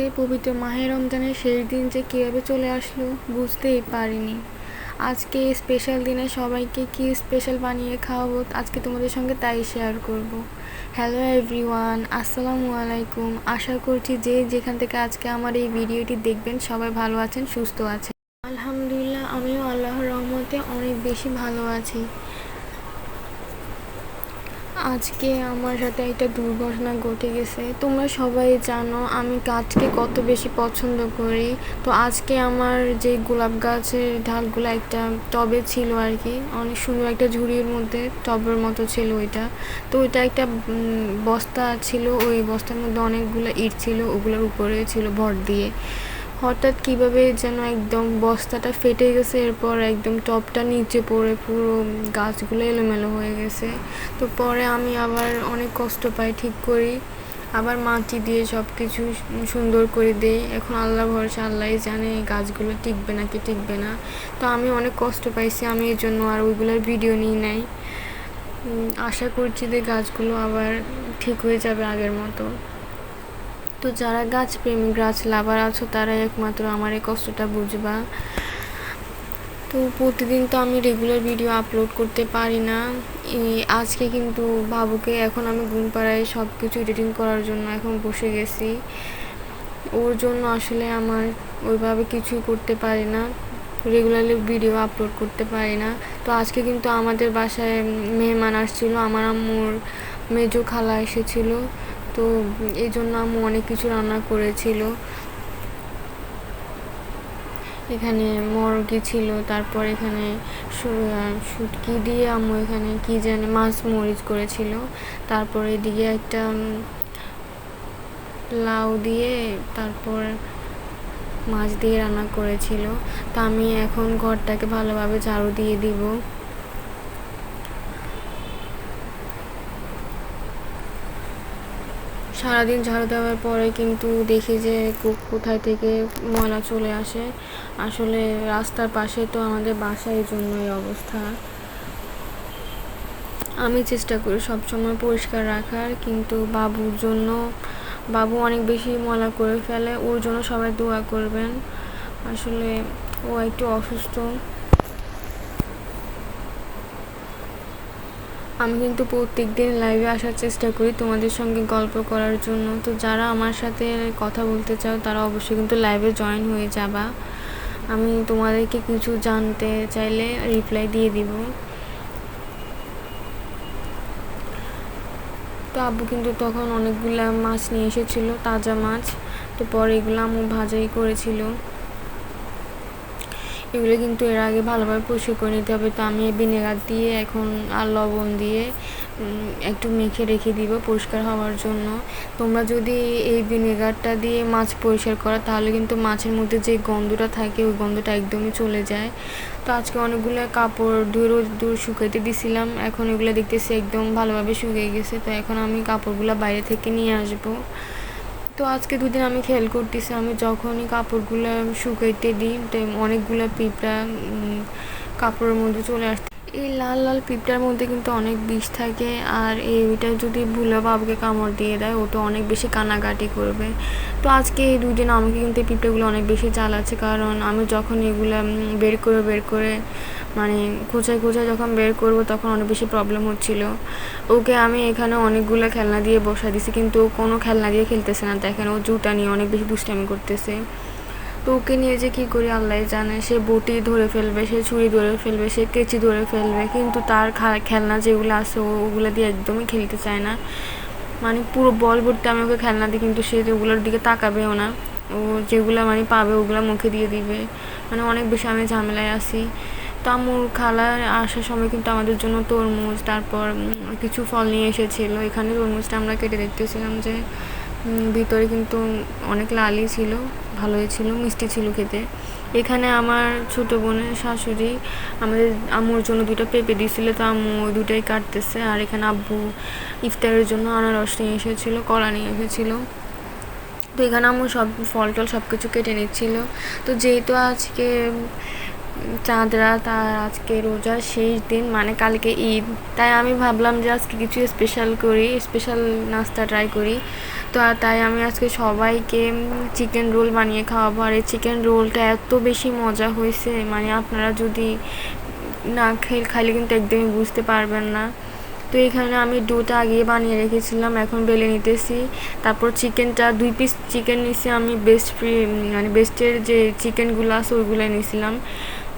দেখতে পবিত্র মাহে রমজানের শেষ দিন যে কীভাবে চলে আসলো বুঝতেই পারিনি। আজকে স্পেশাল দিনে সবাইকে কি স্পেশাল বানিয়ে খাওয়াবো আজকে তোমাদের সঙ্গে তাই শেয়ার করব। হ্যালো এভরিওয়ান আসসালামু আলাইকুম। আশা করছি যে যেখান থেকে আজকে আমার এই ভিডিওটি দেখবেন সবাই ভালো আছেন, সুস্থ আছেন। আলহামদুলিল্লাহ, আমিও আল্লাহর রহমতে অনেক বেশি ভালো আছি। আজকে আমার সাথে একটা দুর্ঘটনা ঘটে গেছে। তোমরা সবাই জানো আমি গাছকে কত বেশি পছন্দ করি। তো আজকে আমার যে গোলাপ গাছের ঢালগুলো একটা টবে ছিল আর কি অনেক সুন্দর একটা ঝুড়ির মধ্যে টবের মতো ছিল ওইটা। তো ওইটা একটা বস্তা ছিল, ওই বস্তার মধ্যে অনেকগুলো ইট ছিল, ওগুলোর উপরে ছিল ভর দিয়ে। হঠাৎ কীভাবে যেন একদম বস্তাটা ফেটে গেছে, এরপর একদম টপটা নিচে পড়ে পুরো গাছগুলো এলোমেলো হয়ে গেছে। তো পরে আমি আবার অনেক কষ্ট পাই ঠিক করি। আবার মাটি দিয়ে সব কিছু সুন্দর করে দেই। এখন আল্লাহ ভরসা আল্লাহ জানে এই গাছগুলো টিকবে নাকি টিকবে না। তো আমি অনেক কষ্ট পাইছি, আমি এর জন্য আর ওইগুলোর ভিডিও নিই নাই। আশা করছি যে গাছগুলো আবার ঠিক হয়ে যাবে আগের মতো। তো যারা গাছ প্রেমী গাছ লাভার আছো তারা একমাত্র আমার এই কষ্টটা বুঝবা। তো প্রতিদিন তো আমি রেগুলার ভিডিও আপলোড করতে পারি না। আজকে কিন্তু বাবুকে এখন আমি ঘুম পাড়ায় সব কিছু এডিটিং করার জন্য এখন বসে গেছি। ওর জন্য আসলে আমার ওইভাবে কিছুই করতে পারি না। রেগুলারলি ভিডিও আপলোড করতে পারি না। তো আজকে কিন্তু আমাদের বাসায় মেহমান আসছিল, আমার আম্মুর মেজো খালা এসেছিল। তো এই জন্য আম্মু অনেক কিছু রান্না করেছিল। এখানে মরগি ছিল, তারপর এখানে শুটকি দিয়ে আম্মু এখানে কি জানে মাছ মরিচ করেছিল। তারপর এদিকে একটা লাউ দিয়ে তারপর মাছ দিয়ে রান্না করেছিল। তা আমি এখন ঘরটাকে ভালোভাবে ঝাড়ু দিয়ে দিব। সারাদিন ঝাড়ু দেওয়ার পরে কিন্তু দেখি যে কোথায় থেকে ময়লা চলে আসে। আসলে রাস্তার পাশে তো আমাদের বাসা এই জন্য এই অবস্থা। আমি চেষ্টা করি সবসময় পরিষ্কার রাখার, কিন্তু বাবুর জন্য, বাবু অনেক বেশি ময়লা করে ফেলে, ওর জন্য সবাই দোয়া করবেন। আসলে ও একটু অসুস্থ। আমি কিন্তু প্রত্যেক দিন লাইভে আসার চেষ্টা করি তোমাদের সঙ্গে গল্প করার জন্য। তো যারা আমার সাথে কথা বলতে চাও, তারা অবশ্যই কিন্তু লাইভে জয়েন হয়ে যাবা। আমি তোমাদেরকে কিছু জানতে চাইলে রিপ্লাই দিয়ে দিব। তো আব্বু কিন্তু তখন অনেকগুলো মাছ নিয়ে এসেছিল, তাজা মাছ। তো পরে এগুলো আম্মু ভাজাই করেছিল। এগুলো কিন্তু এর আগে ভালোভাবে পরিষ্কার করে নিতে হবে। তো আমি ভিনেগার দিয়ে এখন আর লবণ দিয়ে একটু মেখে রেখে দিব পরিষ্কার হওয়ার জন্য। তোমরা যদি এই ভিনেগারটা দিয়ে মাছ পরিষ্কার করো, তাহলে কিন্তু মাছের মধ্যে যে গন্ধটা থাকে, ওই গন্ধটা একদমই চলে যায়। তো আজকে অনেকগুলো কাপড় ধুয়ে দূর শুকাইতে দিছিলাম। এখন এগুলো দেখতেছি একদম ভালোভাবে শুকিয়ে গেছে। তো এখন আমি কাপড়গুলো বাইরে থেকে নিয়ে আসব। তো আজকে দুদিন আমি খেয়াল করতেছি, আমি যখনই কাপড়গুলো শুকাইতে দিই অনেকগুলো পিঁপড়া কাপড়ের মধ্যে চলে আসতে এই লাল লাল পিঁপড়ার মধ্যে কিন্তু অনেক বিষ থাকে আর এইটা যদি ভুলে বাবুকে কামড় দিয়ে দেয়, ও তো অনেক বেশি কানাকাটি করবে। তো আজকে এই দুদিন আমাকে কিন্তু এই পিঁপড়াগুলো অনেক বেশি চালাচ্ছে কারণ আমি যখন এগুলো বের করে বের করে মানে খোঁচায় খোঁচায় যখন বের করব তখন অনেক বেশি প্রবলেম হচ্ছিল। ওকে আমি এখানে অনেকগুলো খেলনা দিয়ে বসা দিছি কিন্তু ও কোনো খেলনা দিয়ে খেলতেছে না। দেখেন ও জুতা নিয়ে অনেক বেশি দুষ্টামি করতেছে। তো ওকে নিয়ে যে কী করি আল্লাহ জানে, সে বটি ধরে ফেলবে, সে ছুরি ধরে ফেলবে, সে কেচি ধরে ফেলবে, কিন্তু তার খেলনা যেগুলো আছে ওগুলো দিয়ে একদমই খেলতে চায় না। মানে পুরো বল ভর্তি আমি ওকে খেলনা দিই, কিন্তু সে ওগুলোর দিকে তাকাবেও না। ও যেগুলো মানে পাবে ওগুলো মুখে দিয়ে দিবে। মানে অনেক বেশি আমি ঝামেলায় আসি তো আমুর খালা আসার সময় কিন্তু আমাদের জন্য তরমুজ, তারপর কিছু ফল নিয়ে এসেছিল। এখানে তরমুজটা আমরা কেটে দেখতেছিলাম যে ভিতরে কিন্তু অনেক লালই ছিল, ভালোই ছিল, মিষ্টি ছিল খেতে। এখানে আমার ছোটো বোনের শাশুড়ি আমাদের আম্মুর জন্য দুটো পেঁপে দিয়েছিল, তো আম্মু ওই দুটাই কাটতেছে। আর এখানে আব্বু ইফতারের জন্য আনারস নিয়ে এসেছিল, কলা নিয়ে এসেছিল। তো এখানে আম্মু সব ফল টল সব কিছু কেটে নিচ্ছিল। তো যেহেতু আজকে চাঁদ রাত আর আজকে রোজার শেষ দিন মানে কালকে ঈদ, তাই আমি ভাবলাম যে আজকে কিছু স্পেশাল করি স্পেশাল নাস্তা ট্রাই করি। তো তাই আমি আজকে সবাইকে চিকেন রোল বানিয়ে খাওয়াবো। আর এই চিকেন রোলটা এত বেশি মজা হয়েছে মানে আপনারা যদি না খেয়ে খাইলে কিন্তু একদমই বুঝতে পারবেন না। তো এখানে আমি ডোটা আগে বানিয়ে রেখেছিলাম, এখন বেলে নিতেছি। তারপর চিকেনটা দুই পিস চিকেন নিছি, আমি বেস্ট ফ্রি মানে বেস্টের যে চিকেনগুলো আছে ওইগুলো নিয়েছিলাম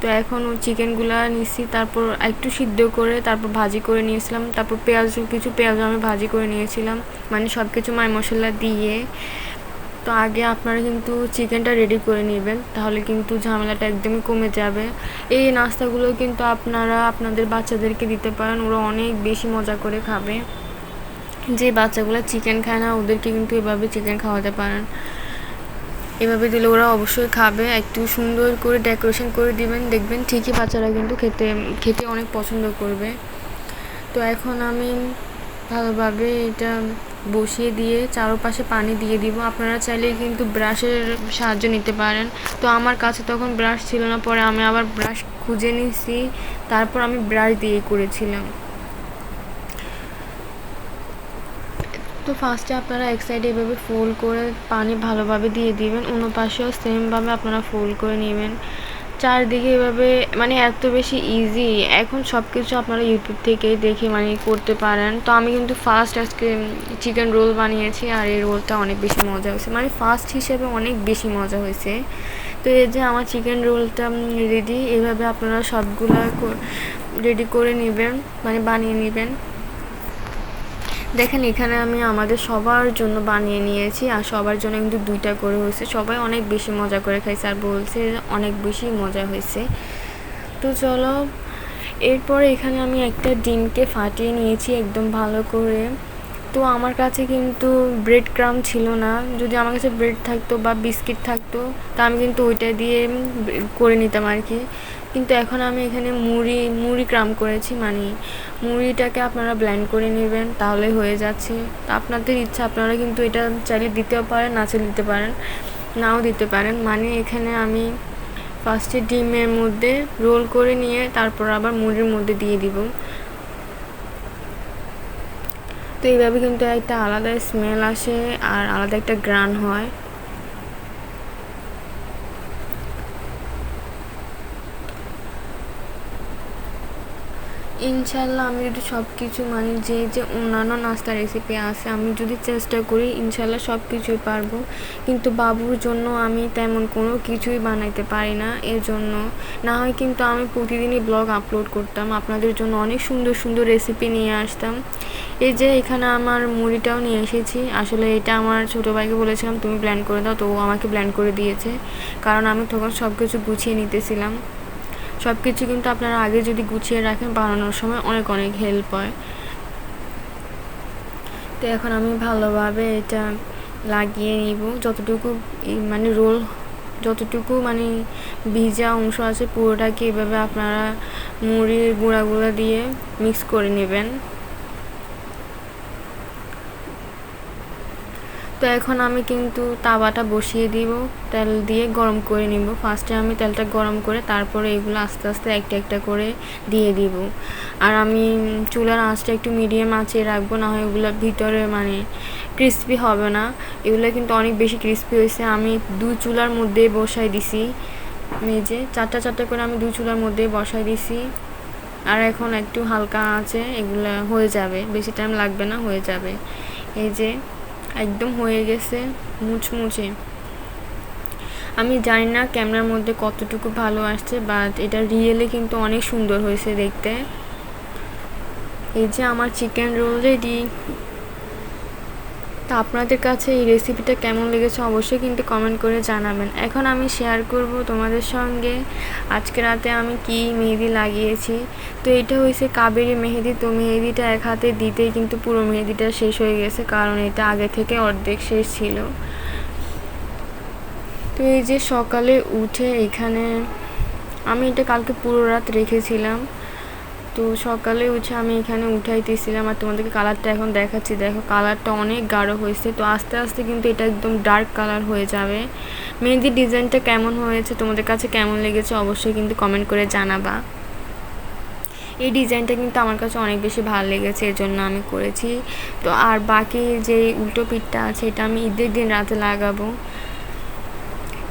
তো এখন চিকেনগুলো নিয়েছি তারপর একটু সিদ্ধ করে তারপর ভাজি করে নিয়েছিলাম। তারপর পেঁয়াজ, কিছু পেঁয়াজ আমি ভাজি করে নিয়েছিলাম মানে সব কিছু মাই মশলা দিয়ে। তো আগে আপনারা কিন্তু চিকেনটা রেডি করে নেবেন, তাহলে কিন্তু ঝামেলাটা একদমই কমে যাবে। এই নাস্তাগুলো কিন্তু আপনারা আপনাদের বাচ্চাদেরকে দিতে পারেন, ওরা অনেক বেশি মজা করে খাবে। যে বাচ্চাগুলো চিকেন খায় না, ওদেরকে কিন্তু এভাবে চিকেন খাওয়াতে পারেন। এভাবে দিলে ওরা অবশ্যই খাবে। একটু সুন্দর করে ডেকোরেশন করে দিবেন, দেখবেন ঠিকই বাচ্চারা কিন্তু খেতে খেতে অনেক পছন্দ করবে। তো এখন আমি ভালোভাবে এটা বসিয়ে দিয়ে চারপাশে পানি দিয়ে দিব। আপনারা চাইলে কিন্তু ব্রাশের সাহায্য নিতে পারেন। তো আমার কাছে তখন ব্রাশ ছিল না, পরে আমি আবার ব্রাশ খুঁজে নিছি। তারপর আমি ব্রাশ দিয়ে করেছিলাম। তো ফার্স্টে আপনারা এক সাইডে এভাবে ফোল্ড করে পানি ভালোভাবে দিয়ে দিবেন, অন্য পাশেও সেমভাবে আপনারা ফোল্ড করে নেবেন। চারদিকে এভাবে মানে এত বেশি ইজি এখন সব কিছু আপনারা ইউটিউব থেকে দেখে মানে করতে পারেন। তো আমি কিন্তু ফার্স্ট আজকে চিকেন রোল বানিয়েছি আর এই রোলটা অনেক বেশি মজা হয়েছে। মানে ফার্স্ট হিসেবে অনেক বেশি মজা হয়েছে। তো এই যে আমার চিকেন রোলটা রেডি এভাবে আপনারা সবগুলো রেডি করে নেবেন মানে বানিয়ে নেবেন। দেখেন, এখানে আমি আমাদের সবার জন্য বানিয়ে নিয়েছি আর সবার জন্য কিন্তু দুইটা করে হয়েছে। সবাই অনেক বেশি মজা করে খাইছে আর বলছে অনেক বেশি মজা হয়েছে। তো চলো, এরপরে এখানে আমি একটা ডিমকে ফাটিয়ে নিয়েছি একদম ভালো করে। তো আমার কাছে কিন্তু ব্রেড ক্রাম ছিল না। যদি আমার কাছে ব্রেড থাকতো বা বিস্কিট থাকতো, তা আমি কিন্তু ওইটা দিয়ে করে নিতাম আর কি। কিন্তু এখন আমি এখানে মুড়ি মুড়ি ক্রাম করেছি মানে মুড়িটাকে আপনারা ব্ল্যান্ড করে নেবেন, তাহলে হয়ে যাচ্ছে। আপনাদের ইচ্ছা, আপনারা কিন্তু এটা চাইলে দিতেও পারেন, না চাইলে দিতে পারেন, নাও দিতে পারেন। মানে এখানে আমি ফার্স্টে ডিমের মধ্যে রোল করে নিয়ে তারপর আবার মুড়ির মধ্যে দিয়ে দিব। তো এইভাবে কিন্তু একটা আলাদা স্মেল আসে আর আলাদা একটা গ্রান হয়। ইনশাল্লাহ আমি যদি সব কিছু মানে যে যে অন্যান্য নাস্তা রেসিপি আছে, আমি যদি চেষ্টা করি, ইনশাল্লাহ সব কিছুই পারব। কিন্তু বাবুর জন্য আমি তেমন কোনো কিছুই বানাইতে পারি না এর জন্য না হয় কিন্তু আমি প্রতিদিনই ব্লগ আপলোড করতাম, আপনাদের জন্য অনেক সুন্দর সুন্দর রেসিপি নিয়ে আসতাম। এই যে এখানে আমার মুড়িটাও নিয়ে এসেছি, আসলে এটা আমার ছোটো ভাইকে বলেছিলাম, তুমি প্ল্যান করে দাও। তো আমাকে প্ল্যান করে দিয়েছে। কারণ আমি তখন সব কিছু গুছিয়ে নিতেছিলাম। সব কিছু কিন্তু আপনারা আগে যদি গুছিয়ে রাখেন বানানোর সময় অনেক অনেক হেল্প হয়। তো এখন আমি ভালোভাবে এটা লাগিয়ে নিব। যতটুকু মানে রোল, যতটুকু মানে ভিজা অংশ আছে পুরোটাকে এভাবে আপনারা মুড়ির গুঁড়াগুলো গুঁড়া দিয়ে মিক্স করে নেবেন। তো এখন আমি কিন্তু তাওয়াটা বসিয়ে দিব, তেল দিয়ে গরম করে নিব। ফার্স্টে আমি তেলটা গরম করে তারপরে এগুলো আস্তে আস্তে একটা একটা করে দিয়ে দিব। আর আমি চুলার আঁচটা একটু মিডিয়াম আঁচে রাখব, না হয় ওগুলো ভিতরে মানে ক্রিস্পি হবে না। এগুলো কিন্তু অনেক বেশি ক্রিস্পি হয়েছে। আমি দু চুলার মধ্যে বসাই দিছি। মেজে চারটা চারটা করে আমি দু চুলার মধ্যে বসাই দিছি। আর এখন একটু হালকা আছে এগুলো হয়ে যাবে। বেশি টাইম লাগবে না, হয়ে যাবে। এই যে একদম হয়ে গেছে মুচমুচে আমি জানি না ক্যামেরার মধ্যে কতটুকু ভালো আসছে বাট এটা রিয়েলে কিন্তু অনেক সুন্দর হয়েছে দেখতে। এই যে আমার চিকেন রোল রেডি তো আপনাদের কাছে এই রেসিপিটা কেমন লেগেছে অবশ্যই কিন্তু কমেন্ট করে জানাবেন। এখন আমি শেয়ার করব তোমাদের সঙ্গে। আজকে রাতে আমি কি মেহেদি লাগিয়েছি? তো এটা হয়েছে কাবেরি মেহেদি। তো মেহেদিটা এক হাতে দিতেই কিন্তু পুরো মেহেদিটা শেষ হয়ে গেছে, কারণ এটা আগে থেকে অর্ধেক শেষ ছিল। তো এই যে সকালে উঠে এখানে আমি এটা কালকে পুরো রাত রেখেছিলাম। তো সকালে উঠে আমি এখানে উঠাইতেছিলাম আর তোমাদেরকে কালারটা এখন দেখাচ্ছি। দেখো কালারটা অনেক গাঢ় হয়েছে। তো আস্তে আস্তে কিন্তু এটা একদম ডার্ক কালার হয়ে যাবে। মেহেদির ডিজাইনটা কেমন হয়েছে, তোমাদের কাছে কেমন লেগেছে অবশ্যই কিন্তু কমেন্ট করে জানাবা। এই ডিজাইনটা কিন্তু আমার কাছে অনেক বেশি ভালো লেগেছে এর জন্য আমি করেছি। তো আর বাকি যে উল্টো পিঠটা আছে, এটা আমি ঈদের দিন রাতে লাগাবো।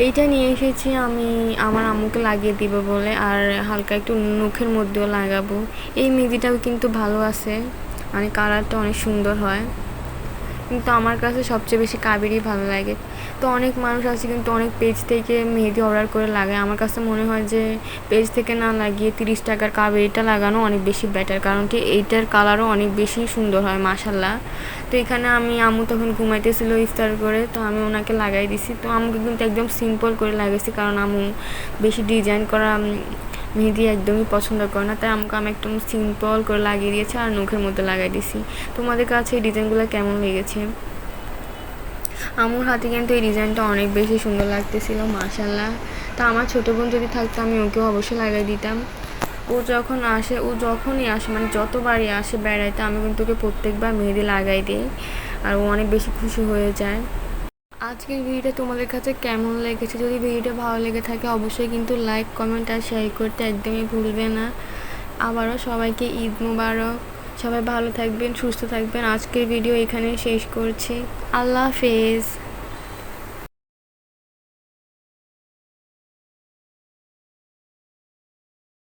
এইটা নিয়ে এসেছি আমি আমার আম্মুকে লাগিয়ে দিব বলে, আর হালকা একটু মুখের মধ্যেও লাগাবো। এই মেহেদিটাও কিন্তু ভালো আছে মানে কালারটা অনেক সুন্দর হয়। কিন্তু আমার কাছে সবচেয়ে বেশি কাবেরই ভালো লাগে। তো অনেক মানুষ আছে কিন্তু অনেক পেজ থেকে মেহেদি অর্ডার করে লাগায়। আমার কাছে মনে হয় যে পেজ থেকে না লাগিয়ে তিরিশ টাকার কাবেরিটা লাগানো অনেক বেশি বেটার কারণ কি এইটার কালারও অনেক বেশি সুন্দর হয় মাসাল্লাহ তো এখানে আমি আমু তখন ঘুমাইতেছিল ইফতার করে, তো আমি ওনাকে লাগাই দিছি। তো আমাকে কিন্তু একদম সিম্পল করে লাগাইছি কারণ আমু বেশি ডিজাইন করা মেহেদি একদমই পছন্দ করে না। তাই আমাকে আমি একদম সিম্পল করে লাগিয়ে দিয়েছি আর নখের মধ্যে লাগাই দিছি। তোমাদের কাছে এই ডিজাইনগুলো কেমন লেগেছে? আমুর হাতে কিন্তু এই ডিজাইনটা অনেক বেশি সুন্দর লাগতেছিল মাশাল্লাহ তা আমার ছোটো বোন যদি থাকতো, আমি ওকেও অবশ্যই লাগাই দিতাম। ও যখন আসে, ও যখনই আসে মানে যতবারই আসে বেড়াইতে, আমি কিন্তু ওকে প্রত্যেকবার মেহেদি লাগাই দিই, আর ও অনেক বেশি খুশি হয়ে যায়। আজকের ভিডিওটা তোমাদের কাছে কেমন লেগেছে? যদি ভিডিওটা ভালো লেগে থাকে, অবশ্যই কিন্তু লাইক কমেন্ট আর শেয়ার করতে একদমই ভুলবে না। আবারও সবাইকে ঈদ মুবারক। সবাই ভালো থাকবেন সুস্থ থাকবেন। আজকের ভিডিও এখানে শেষ করছি। আল্লাহ হাফেজ।